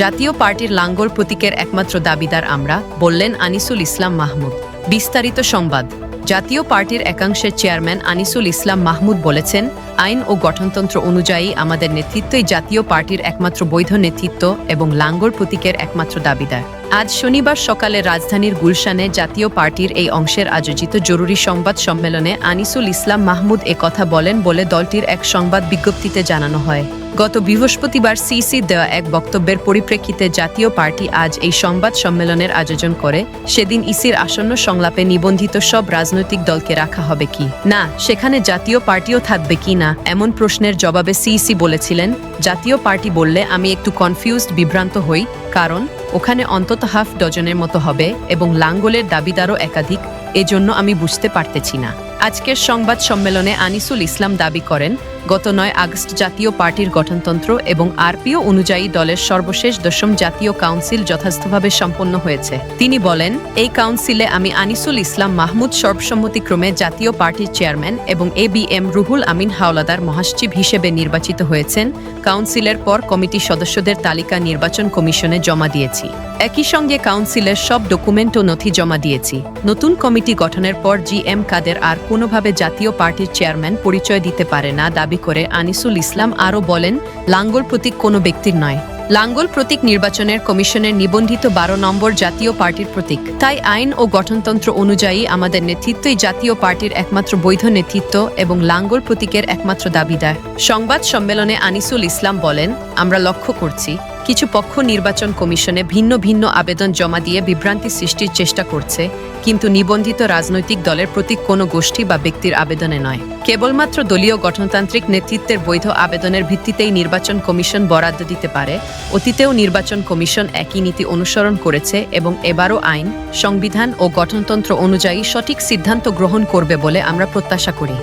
জাতীয় পার্টির লাঙ্গল প্রতীকের একমাত্র দাবিদার আমরা, বললেন আনিসুল ইসলাম মাহমুদ। বিস্তারিত সংবাদ। জাতীয় পার্টির একাংশের চেয়ারম্যান আনিসুল ইসলাম মাহমুদ বলেছেন, আইন ও গঠনতন্ত্র অনুযায়ী আমাদের নেতৃত্বই জাতীয় পার্টির একমাত্র বৈধ নেতৃত্ব এবং লাঙ্গল প্রতীকের একমাত্র দাবিদার। আজ শনিবার সকালে রাজধানীর গুলশানে জাতীয় পার্টির এই অংশের আয়োজিত জরুরি সংবাদ সম্মেলনে আনিসুল ইসলাম মাহমুদ কথা বলেন বলে দলটির এক সংবাদ বিজ্ঞপ্তিতে জানানো হয়। গত বৃহস্পতিবার সিসি দেওয়া এক বক্তব্যের পরিপ্রেক্ষিতে জাতীয় পার্টি আজ এই সংবাদ সম্মেলনের আয়োজন করে। সেদিন ইসির আসন্ন সংলাপে নিবন্ধিত সব রাজনৈতিক দলকে রাখা হবে কি? না, সেখানে জাতীয় পার্টিও থাকবে কি না? এমন প্রশ্নের জবাবে সিইসি বলেছিলেন, জাতীয় পার্টি বললে আমি একটু কনফিউজড, বিভ্রান্ত হই, কারণ ওখানে অন্তত হাফ ডজনের মতো হবে এবং লাঙ্গলের দাবিদারও একাধিক, এজন্য আমি বুঝতে পারতেছি না। আজকের সংবাদ সম্মেলনে আনিসুল ইসলাম দাবি করেন গত নয় আগস্ট জাতীয় পার্টির গঠনতন্ত্র এবং আরপিও অনুযায়ী দলের সর্বশেষ দশম জাতীয় কাউন্সিল যথাযথভাবে সম্পন্ন হয়েছে। তিনি বলেন, এই কাউন্সিলে আমি আনিসুল ইসলাম মাহমুদ সর্বসম্মতিক্রমে জাতীয় পার্টির চেয়ারম্যান এবং A B M Ruhul Amin Howlader মহাসচিব হিসেবে নির্বাচিত হয়েছেন। কাউন্সিলের পর কমিটি সদস্যদের তালিকা নির্বাচন কমিশনে জমা দিয়েছি। একই সঙ্গে কাউন্সিলের সব ডকুমেন্ট ও নথি জমা দিয়েছি। নতুন কমিটি গঠনের পর জি এম কাদের আর কোনোভাবে জাতীয় পার্টির চেয়ারম্যান পরিচয় দিতে পারে না দাবি করে আনিসুল ইসলাম আরও বলেন, লাঙ্গল প্রতীক কোনো ব্যক্তির নয়। লাঙ্গল প্রতীক নির্বাচনের কমিশনের নিবন্ধিত বারো নম্বর জাতীয় পার্টির প্রতীক। তাই আইন ও গঠনতন্ত্র অনুযায়ী আমাদের নেতৃত্বই জাতীয় পার্টির একমাত্র বৈধ নেতৃত্ব এবং লাঙ্গল প্রতীকের একমাত্র দাবিদার। সংবাদ সম্মেলনে আনিসুল ইসলাম বলেন, আমরা লক্ষ্য করছি কিছু পক্ষ নির্বাচন কমিশনে ভিন্ন ভিন্ন আবেদন জমা দিয়ে বিভ্রান্তি সৃষ্টির চেষ্টা করছে, কিন্তু নিবন্ধিত রাজনৈতিক দলের প্রতি কোনো গোষ্ঠী বা ব্যক্তির আবেদনে নয়। কেবলমাত্র দলীয় গঠনতান্ত্রিক নেতৃত্বের বৈধ আবেদনের ভিত্তিতেই নির্বাচন কমিশন বরাদ্দ দিতে পারে, অতীতেও নির্বাচন কমিশন একই নীতি অনুসরণ করেছে এবং এবারও আইন, সংবিধান ও গঠনতন্ত্র অনুযায়ী সঠিক সিদ্ধান্ত গ্রহণ করবে বলে আমরা প্রত্যাশা করি।